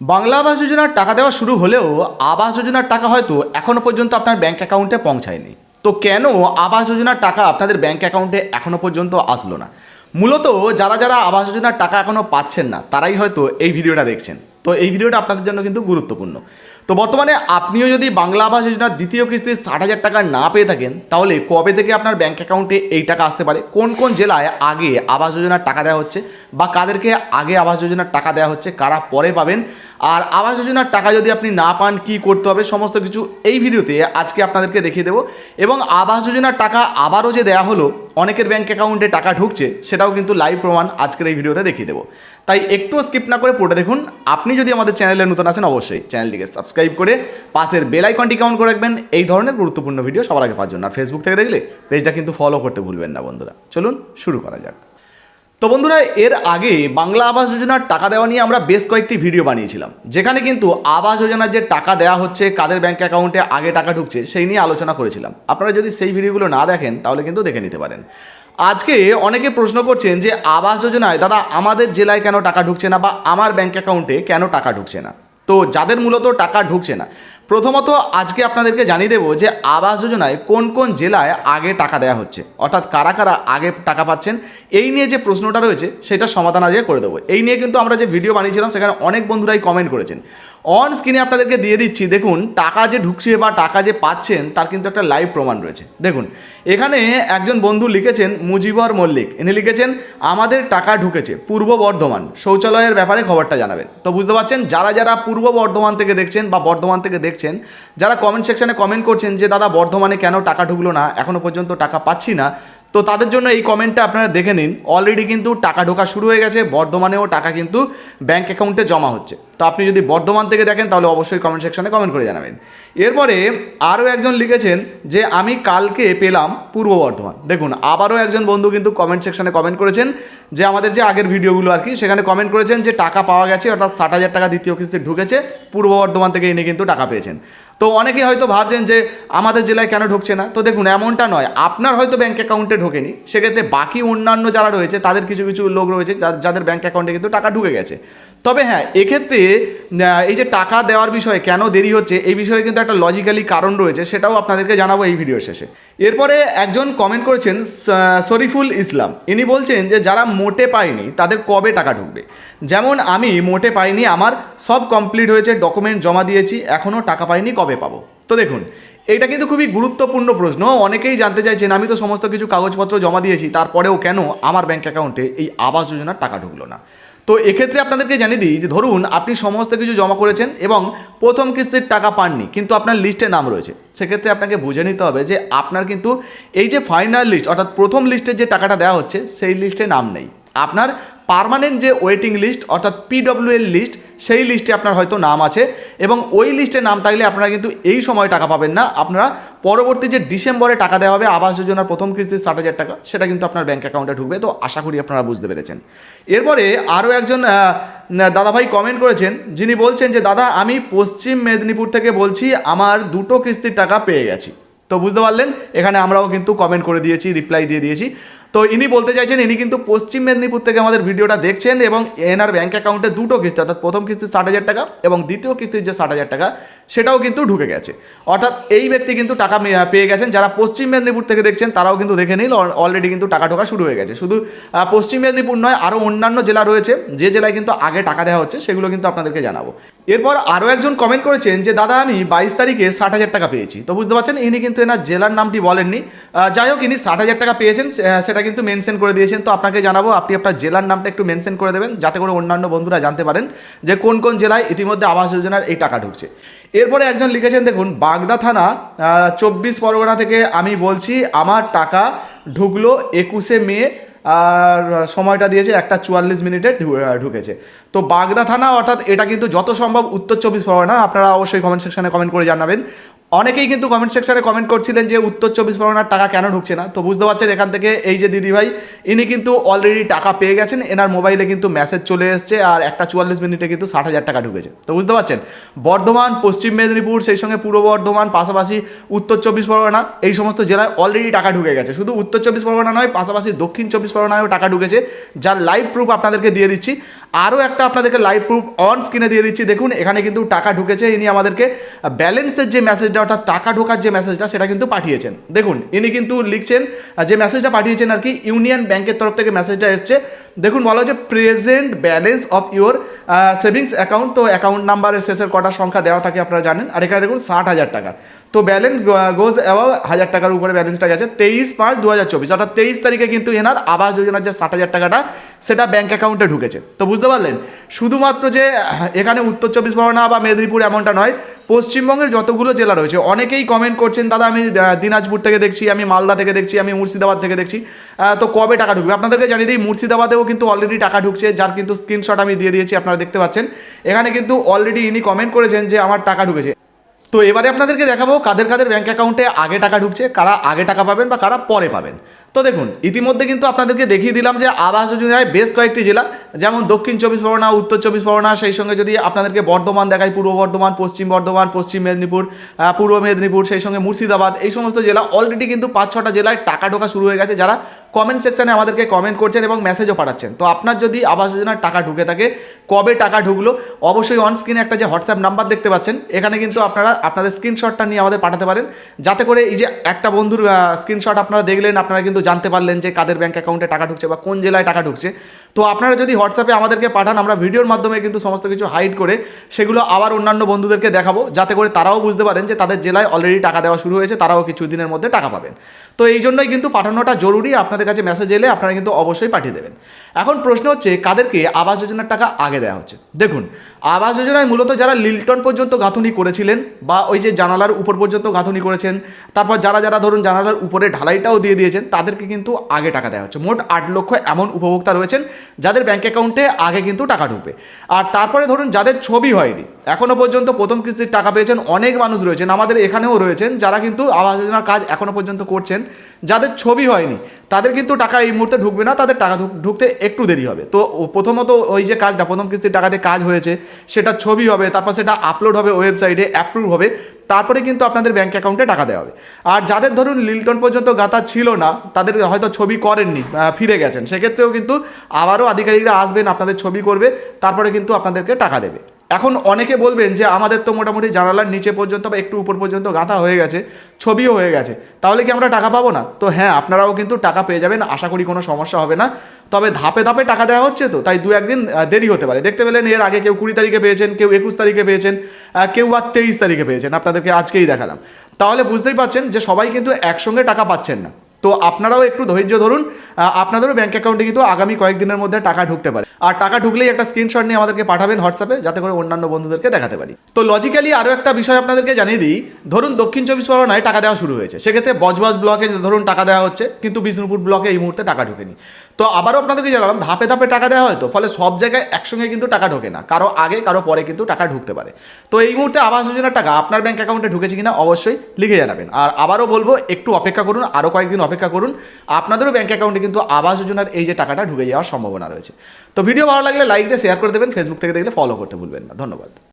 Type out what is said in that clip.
বাংলা আবাস যোজনার টাকা দেওয়া শুরু হলেও আবাস যোজনার টাকা হয়তো এখনও পর্যন্ত আপনার ব্যাঙ্ক অ্যাকাউন্টে পৌঁছায়নি। তো কেন আবাস যোজনার টাকা আপনাদের ব্যাঙ্ক অ্যাকাউন্টে এখনও পর্যন্ত আসলো না? মূলত যারা যারা আবাস যোজনার টাকা এখনও পাচ্ছেন না, তারাই হয়তো এই ভিডিওটা দেখছেন। তো এই ভিডিওটা আপনাদের জন্য কিন্তু গুরুত্বপূর্ণ। তো বর্তমানে আপনিও যদি বাংলা আবাস যোজনার দ্বিতীয় কিস্তি ষাট হাজার টাকা না পেয়ে থাকেন, তাহলে কবে থেকে আপনার ব্যাঙ্ক অ্যাকাউন্টে এই টাকা আসতে পারে? কোন কোন জেলায় আগে আবাস যোজনার টাকা দেওয়া হচ্ছে? বা কাদেরকে আগে আবাস যোজনার টাকা দেওয়া হচ্ছে? কারা পরে পাবেন? আর আবাস যোজনার টাকা যদি আপনি না পান, কি করতে হবে, সমস্ত কিছু এই ভিডিওতে আজকে আপনাদেরকে দেখিয়ে দেবো। এবং আবাস যোজনার টাকা আবারও যে দেওয়া হলো, অনেকের ব্যাঙ্ক অ্যাকাউন্টে টাকা ঢুকছে, সেটাও কিন্তু লাইভ প্রমাণ আজকের এই ভিডিওতে দেখিয়ে দেবো। তাই একটু স্কিপ না করে পড়ে দেখুন। আপনি যদি আমাদের চ্যানেলে নতুন আসেন অবশ্যই চ্যানেলটিকে সাবস্ক্রাইব করে পাশের বেল আইকনটি কাউন্ট করে রাখবেন, এই ধরনের গুরুত্বপূর্ণ ভিডিও সবার আগে পাওয়ার জন্য। আর ফেসবুক থেকে দেখলে পেজটা কিন্তু ফলো করতে ভুলবেন না, বন্ধুরা। চলুন শুরু করা যাক। তো বন্ধুরা, এর আগে বাংলা আবাস যোজনার টাকা দেওয়া নিয়ে আমরা বেশ কয়েকটি ভিডিও বানিয়েছিলাম। যেখানে কিন্তু আবাস যোজনার যে টাকা দেওয়া হচ্ছে, কাদের ব্যাঙ্ক অ্যাকাউন্টে আগে টাকা ঢুকছে, সেই নিয়ে আলোচনা করেছিলাম। আপনারা যদি সেই ভিডিওগুলো না দেখেন, তাহলে কিন্তু দেখে নিতে পারেন। আজকে অনেকে প্রশ্ন করছেন যে, আবাস যোজনায় দাদা, আমাদের জেলায় কেন টাকা ঢুকছে না বা আমার ব্যাঙ্ক অ্যাকাউন্টে কেন টাকা ঢুকছে না? তো যাদের মূলত টাকা ঢুকছে না প্রথমত আজকে আপনাদেরকে জানিয়ে দেবো যে আবাস যোজনায় কোন কোন জেলায় আগে টাকা দেওয়া হচ্ছে। অর্থাৎ কারা কারা আগে টাকা পাচ্ছেন, এই নিয়ে যে প্রশ্নটা রয়েছে, সেটা সমাধান আজকে করে দেবো। এই নিয়ে কিন্তু আমরা যে ভিডিও বানিয়েছিলাম, সেখানে অনেক বন্ধুরাই কমেন্ট করেছেন। অন স্ক্রিনে আপনাদেরকে দিয়ে দিচ্ছি, দেখুন, টাকা যে ঢুকছে বা টাকা যে পাচ্ছেন, তার কিন্তু একটা লাইভ প্রমাণ রয়েছে। দেখুন, এখানে একজন বন্ধু লিখেছেন, মুজিবর মল্লিক। ইনি লিখেছেন, আমাদের টাকা ঢুকেছে, পূর্ব বর্ধমান। শৌচালয়ের ব্যাপারে খবরটা জানাবেন। তো বুঝতে পারছেন, যারা যারা পূর্ব বর্ধমান থেকে দেখছেন বা বর্ধমান থেকে দেখছেন, যারা কমেন্ট সেকশনে কমেন্ট করছেন যে, দাদা, বর্ধমানে কেন টাকা ঢুকলো না? এখনও পর্যন্ত টাকা পাচ্ছি না। তো তাদের জন্য এই কমেন্টটা আপনারা দেখে নিন। অলরেডি কিন্তু টাকা ঢোকা শুরু হয়ে গেছে, বর্ধমানেও টাকা কিন্তু ব্যাঙ্ক অ্যাকাউন্টে জমা হচ্ছে। তো আপনি যদি বর্ধমান থেকে দেখেন, তাহলে অবশ্যই কমেন্ট সেকশানে কমেন্ট করে জানাবেন। এরপরে আরও একজন লিখেছেন যে, আমি কালকে পেলাম পূর্ব বর্ধমান। দেখুন, আবারও একজন বন্ধু কিন্তু কমেন্ট সেকশনে কমেন্ট করেছেন যে, আমাদের যে আগের ভিডিওগুলো আর কি, সেখানে কমেন্ট করেছেন যে, টাকা পাওয়া গেছে, অর্থাৎ ষাট হাজার টাকা দ্বিতীয় কিস্তি ঢুকেছে, পূর্ব বর্ধমান থেকে এনে কিন্তু টাকা পেয়েছেন। তো অনেকে হয়তো ভাবছেন যে আমাদের জেলায় কেন ঢুকছে না। তো দেখুন, এমনটা নয়। আপনার হয়তো ব্যাঙ্ক অ্যাকাউন্টে ঢোকেনি। সেক্ষেত্রে বাকি অন্যান্য যারা রয়েছে, তাদের কিছু কিছু লোক রয়েছে যাদের ব্যাঙ্ক অ্যাকাউন্টে কিন্তু টাকা ঢুকে গেছে। তবে হ্যাঁ এক্ষেত্রে এই যে টাকা দেওয়ার বিষয়ে কেন দেরি হচ্ছে, এই বিষয়ে কিন্তু একটা লজিক্যালি কারণ রয়েছে, সেটাও আপনাদেরকে জানাব এই ভিডিও শেষে। এরপরে একজন কমেন্ট করেছেন শরীফুল ইসলাম। ইনি বলছেন যে, যারা মোটে পায়নি, তাদের কবে টাকা ঢুকবে? যেমন আমি মোটে পাইনি, আমার সব কমপ্লিট হয়েছে ডকুমেন্ট জমা দিয়েছি, এখনও টাকা পাইনি, কবে পাবো? তো দেখুন এটা কিন্তু খুবই গুরুত্বপূর্ণ প্রশ্ন। অনেকেই জানতে চাইছেন, আমি তো সমস্ত কিছু কাগজপত্র জমা দিয়েছি, তারপরেও কেন আমার ব্যাংক অ্যাকাউন্টে এই আবাস যোজনার টাকা ঢুকলো না? তো এক্ষেত্রে আপনাদেরকে জানিয়ে দিই যে ধরুন আপনি সমস্ত কিছু জমা করেছেন এবং প্রথম কিস্তির টাকা পাননি, কিন্তু আপনার লিস্টে নাম রয়েছে। সেক্ষেত্রে আপনাকে বুঝে নিতে হবে যে আপনার কিন্তু এই যে ফাইনাল লিস্ট অর্থাৎ প্রথম লিস্টের যে টাকাটা দেওয়া হচ্ছে, সেই লিস্টে নাম নেই। আপনার পার্মানেন্ট যে ওয়েটিং লিস্ট অর্থাৎ পিডব্লিউএল লিস্ট সেই লিস্টে আপনার হয়তো নাম আছে এবং ওই লিস্টে নাম থাকলে আপনারা কিন্তু এই সময় টাকা পাবেন না। আপনারা পরবর্তী যে ডিসেম্বরে টাকা দেওয়া হবে, আবাস যোজনার প্রথম কিস্তির ষাট হাজার টাকা, সেটা কিন্তু আপনার ব্যাঙ্ক অ্যাকাউন্টে ঢুকবে। তো আশা করি আপনারা বুঝতে পেরেছেন। এরপরে আরও একজন দাদাভাই কমেন্ট করেছেন, যিনি বলছেন যে, দাদা, আমি পশ্চিম মেদিনীপুর থেকে বলছি, আমার দুটো কিস্তির টাকা পেয়ে গেছি। তো বুঝতে পারলেন, এখানে আমরাও কিন্তু কমেন্ট করে দিয়েছি রিপ্লাই দিয়ে দিয়েছি। তো ইনি বলতে চাইছেন ইনি কিন্তু পশ্চিম মেদিনীপুর থেকে আমাদের ভিডিওটা দেখছেন এবং এনার ব্যাঙ্ক অ্যাকাউন্টে দুটো কিস্তি অর্থাৎ প্রথম কিস্তি ষাট হাজার টাকা এবং দ্বিতীয় কিস্তির যে ষাট হাজার টাকা সেটাও কিন্তু ঢুকে গেছে। অর্থাৎ এই ব্যক্তি কিন্তু টাকা পেয়ে গেছেন। যারা পশ্চিম মেদিনীপুর থেকে দেখছেন তারাও কিন্তু দেখে নিল অলরেডি কিন্তু টাকা ঢোকা শুরু হয়ে গেছে। শুধু পশ্চিম মেদিনীপুর নয় আরও অন্যান্য জেলা রয়েছে যে জেলায় কিন্তু আগে টাকা দেওয়া হচ্ছে সেগুলো কিন্তু আপনাদেরকে জানাব। এরপর আরও একজন কমেন্ট করেছেন যে দাদা আমি বাইশ তারিখে ষাট হাজার টাকা পেয়েছি। তো বুঝতে পারছেন ইনি কিন্তু এনার জেলার নামটি বলেননি। যাই হোক ইনি ষাট হাজার টাকা পেয়েছেন সে- আহ, সেটা কিন্তু মেনশন করে দিয়েছেন। তো আপনাকে জানাব, আপনি আপনার জেলার নামটা একটু মেনশন করে দেবেন, যাতে করে অন্যান্য বন্ধুরা জানতে পারেন যে কোন কোন জেলায় ইতিমধ্যে আবাস যোজনার এই টাকা ঢুকছে। এরপরে একজন লিখেছেন, দেখুন, বাগদা থানা চব্বিশ পরগনা থেকে আমি বলছি, আমার টাকা ঢুকলো একুশে মে, আর সময়টা দিয়েছে একটা চুয়াল্লিশ মিনিটে ঢুকেছে। তো বাগদা থানা, অর্থাৎ এটা কিন্তু যত সম্ভব উত্তর চব্বিশ পরগনা, আপনারা অবশ্যই কমেন্ট সেকশানে কমেন্ট করে জানাবেন। অনেকেই কিন্তু কমেন্ট সেকশনে কমেন্ট করছিলেন যে উত্তর চব্বিশ পরগনার টাকা কেন ঢুকছে না। তো বুঝতে পারছেন এখান থেকে এই যে দিদিভাই, ইনি কিন্তু অলরেডি টাকা পেয়ে গেছেন, এনার মোবাইলে কিন্তু মেসেজ চলে এসছে আর একটা চুয়াল্লিশ মিনিটে কিন্তু ষাট হাজার টাকা ঢুকেছে। তো বুঝতে পারছেন? বর্ধমান, পশ্চিম মেদিনীপুর, সেই সঙ্গে পূর্ব বর্ধমান, পাশাপাশি উত্তর চব্বিশ পরগনা, এই সমস্ত জেলায় অলরেডি টাকা ঢুকে গেছে। শুধু উত্তর চব্বিশ পরগনা নয়, পাশাপাশি দক্ষিণ চব্বিশ পরগনায়ও টাকা ঢুকেছে, যার লাইভ প্রুফ আপনাদেরকে দিয়ে দিচ্ছি। আরও একটা আপনাদেরকে লাইভ প্রুফ অন স্ক্রিনে দিয়ে দিচ্ছি। দেখুন, এখানে কিন্তু টাকা ঢুকেছে। ইনি আমাদেরকে ব্যালেন্সের যে মেসেজটা অর্থাৎ টাকা ঢোকার যে মেসেজটা সেটা কিন্তু পাঠিয়েছেন। দেখুন, ইনি কিন্তু লিখছেন যে মেসেজটা পাঠিয়েছেন আর কি ইউনিয়ন ব্যাংকের তরফ থেকে মেসেজটা এসছে। দেখুন, বলা হচ্ছে present balance of your savings account তো অ্যাকাউন্ট নাম্বারের শেষের কটা সংখ্যা দেওয়া থাকে, আপনারা জানেন। আর এখানে দেখুন, ষাট হাজার টাকা। তো ব্যালেন্স গোজ অ্যাবাভ হাজার টাকার উপরে ব্যালেন্সটা গেছে তেইশ পাঁচ দু হাজার চব্বিশ। অর্থাৎ তেইশ তারিখে কিন্তু এনার আবাস যোজনার যে ষাট হাজার টাকাটা, সেটা ব্যাঙ্ক অ্যাকাউন্টে ঢুকেছে। তো বুঝতে পারলেন? শুধুমাত্র যে, এখানে উত্তর চব্বিশ পরগনা বা মেদিনীপুর এমনটা নয়, পশ্চিমবঙ্গের যতগুলো জেলা রয়েছে, অনেকেই কমেন্ট করছেন, দাদা, আমি দিনাজপুর থেকে দেখছি, আমি মালদা থেকে দেখছি, আমি মুর্শিদাবাদ থেকে দেখছি তো কবে টাকা ঢুকবে? আপনাদেরকে জানিয়ে দিই, মুর্শিদাবাদেও কিন্তু অলরেডি টাকা ঢুকছে, যার কিন্তু স্ক্রিনশট আমি দিয়ে দিয়েছি, আপনারা দেখতে পাচ্ছেন। এখানে কিন্তু অলরেডি ইনি কমেন্ট করেছেন যে, আমার টাকা ঢুকেছে। তো এবারে আপনাদেরকে দেখাবো কাদের কাদের ব্যাঙ্ক অ্যাকাউন্টে আগে টাকা ঢুকছে, কারা আগে টাকা পাবেন বা কারা পরে পাবেন। তো দেখুন, ইতিমধ্যে কিন্তু আপনাদেরকে দেখিয়ে দিলাম যে আবাস যোজনায় বেশ কয়েকটি জেলা, যেমন দক্ষিণ চব্বিশ পরগনা, উত্তর চব্বিশ পরগনা, সেই সঙ্গে যদি আপনাদেরকে বর্ধমান দেখায় পূর্ব বর্ধমান, পশ্চিম বর্ধমান, পশ্চিম মেদিনীপুর পূর্ব মেদিনীপুর, সেই সঙ্গে মুর্শিদাবাদ, এই সমস্ত জেলা অলরেডি কিন্তু পাঁচ ছটা জেলায় টাকা ঢোকা শুরু হয়ে গেছে, যারা কমেন্ট সেকশানে আমাদেরকে কমেন্ট করছেন এবং মেসেজও পাঠাচ্ছেন। তো আপনার যদি আবাস যোজনার টাকা ঢুকে থাকে, কবে টাকা ঢুকলো, অবশ্যই অন স্ক্রিনে একটা যে হোয়াটসঅ্যাপ নাম্বার দেখতে পাচ্ছেন, এখানে কিন্তু আপনারা আপনাদের স্ক্রিনশটটা নিয়ে আমাদের পাঠাতে পারেন। যাতে করে এই যে একটা বন্ধুর স্ক্রিনশট আপনারা দেখলেন, আপনারা কিন্তু জানতে পারলেন যে কাদের ব্যাঙ্ক অ্যাকাউন্টে টাকা ঢুকছে বা কোন জেলায় টাকা ঢুকছে। তো আপনারা যদি হোয়াটসঅ্যাপে আমাদেরকে পাঠান, আমরা ভিডিওর মাধ্যমে কিন্তু সমস্ত কিছু হাইড করে সেগুলো আবার অন্যান্য বন্ধুদেরকে দেখাবো, যাতে করে তারাও বুঝতে পারেন যে তাদের জেলায় অলরেডি টাকা দেওয়া শুরু হয়েছে, তারাও কিছু দিনের মধ্যে টাকা পাবেন। তো এই জন্যই কিন্তু পাঠানোটা জরুরি, আপনাদের কাছে মেসেজ এলে আপনারা কিন্তু অবশ্যই পাঠিয়ে দেবেন। এখন প্রশ্ন হচ্ছে, কাদেরকে আবাস যোজনার টাকা আগে দেওয়া হচ্ছে? দেখুন, আবাস যোজনায় মূলত যারা লিল্টন পর্যন্ত গাঁথুনি করেছিলেন বা ওই যে জানালার উপর পর্যন্ত গাঁথুনি করেছেন, তারপর যারা যারা ধরুন জানালার উপরে ঢালাইটাও দিয়ে দিয়েছেন, তাদেরকে কিন্তু আগে টাকা দেওয়া হচ্ছে। মোট আট লক্ষ এমন উপভোক্তা রয়েছেন যাদের ব্যাঙ্ক অ্যাকাউন্টে আগে কিন্তু টাকা ঢুকবে। আর তারপরে ধরুন যাদের ছবি হয়নি এখনও পর্যন্ত প্রথম কিস্তির টাকা পেয়েছেন অনেক মানুষ রয়েছেন, আমাদের এখানেও রয়েছেন, যারা কিন্তু আবাস যোজনার কাজ এখনও পর্যন্ত করছেন। যাদের ছবি হয়নি, তাদের কিন্তু টাকা এই মুহূর্তে ঢুকবে না, তাদের টাকা ঢুকতে একটু দেরি হবে। তো প্রথমত ওই যে কাজটা, প্রথম কিস্তির টাকাতে কাজ হয়েছে, সেটা ছবি হবে, তারপর সেটা আপলোড হবে ওয়েবসাইটে অ্যাপ্রুভ হবে। তারপরে কিন্তু আপনাদের ব্যাঙ্ক অ্যাকাউন্টে টাকা দেওয়া হবে। আর যাদের ধরুন লিলটন পর্যন্ত গাঁথা ছিল না, তাদের হয়তো ছবি করেননি ফিরে গেছেন। সেক্ষেত্রেও কিন্তু আবারও আধিকারিকরা আসবেন, আপনাদের ছবি করবে, তারপরে কিন্তু আপনাদেরকে টাকা দেবে। এখন অনেকে বলবেন যে আমাদের তো মোটামুটি জানালার নিচে পর্যন্ত বা একটু উপর পর্যন্ত গাঁথা হয়ে গেছে, ছবিও হয়ে গেছে। তাহলে কি আমরা টাকা পাবো না? তো হ্যাঁ আপনারাও কিন্তু টাকা পেয়ে যাবেন, আশা করি কোনো সমস্যা হবে না। তবে ধাপে ধাপে টাকা দেওয়া হচ্ছে তো, তাই দু একদিন দেরি হতে পারে। দেখতে পেলেন এর আগে কেউ কুড়ি তারিখে পেয়েছেন, কেউ একুশ তারিখে পেয়েছেন কেউ আর তেইশ তারিখে পেয়েছেন। আপনাদেরকে আজকেই দেখালাম। তাহলে বুঝতেই পাচ্ছেন যে সবাই কিন্তু একসঙ্গে টাকা পাচ্ছেন না। তো আপনারাও একটু ধৈর্য ধরুন আপনাদেরও ব্যাঙ্ক অ্যাকাউন্টে কিন্তু আগামী কয়েকদিনের মধ্যে টাকা ঢুকতে পারে। আর টাকা ঢুকলেই একটা স্ক্রিনশট নিয়ে আমাদেরকে পাঠাবেন হোয়াটসঅ্যাপে যাতে করে অন্যান্য বন্ধুদেরকে দেখাতে পারি। তো লজিক্যালি আরও একটা বিষয় আপনাদেরকে জানিয়ে দিই, ধরুন দক্ষিণ চব্বিশ পরগনায় টাকা দেওয়া শুরু হয়েছে। সেক্ষেত্রে বজবাজ ব্লকে ধরুন টাকা দেওয়া হচ্ছে, কিন্তু বিষ্ণুপুর ব্লকে এই মুহূর্তে টাকা ঢোকেনি। তো আবারও আপনাদেরকে জানালাম, ধাপে ধাপে টাকা দেওয়া হয় তো, ফলে সব জায়গায় একসঙ্গে কিন্তু টাকা ঢোকে না, কারও আগে, কারও পরে কিন্তু টাকা ঢুকতে পারে। তো এই মুহূর্তে আবাস যোজনার টাকা আপনার ব্যাঙ্ক অ্যাকাউন্টে ঢুকেছে কিনা অবশ্যই লিখে জানাবেন। আর আবারও বলব, একটু অপেক্ষা করুন আরও কয়েকদিন অপেক্ষা করুন, আপনাদেরও ব্যাঙ্ক অ্যাকাউন্টে কিন্তু আবাস যোজনার এই যে টাকাটা ঢুকে যাওয়ার সম্ভাবনা রয়েছে। তো ভিডিও ভালো লাগলে লাইক দিয়ে শেয়ার করে দেবেন ফেসবুক থেকে দেখলে ফলো করতে ভুলবেন না। ধন্যবাদ।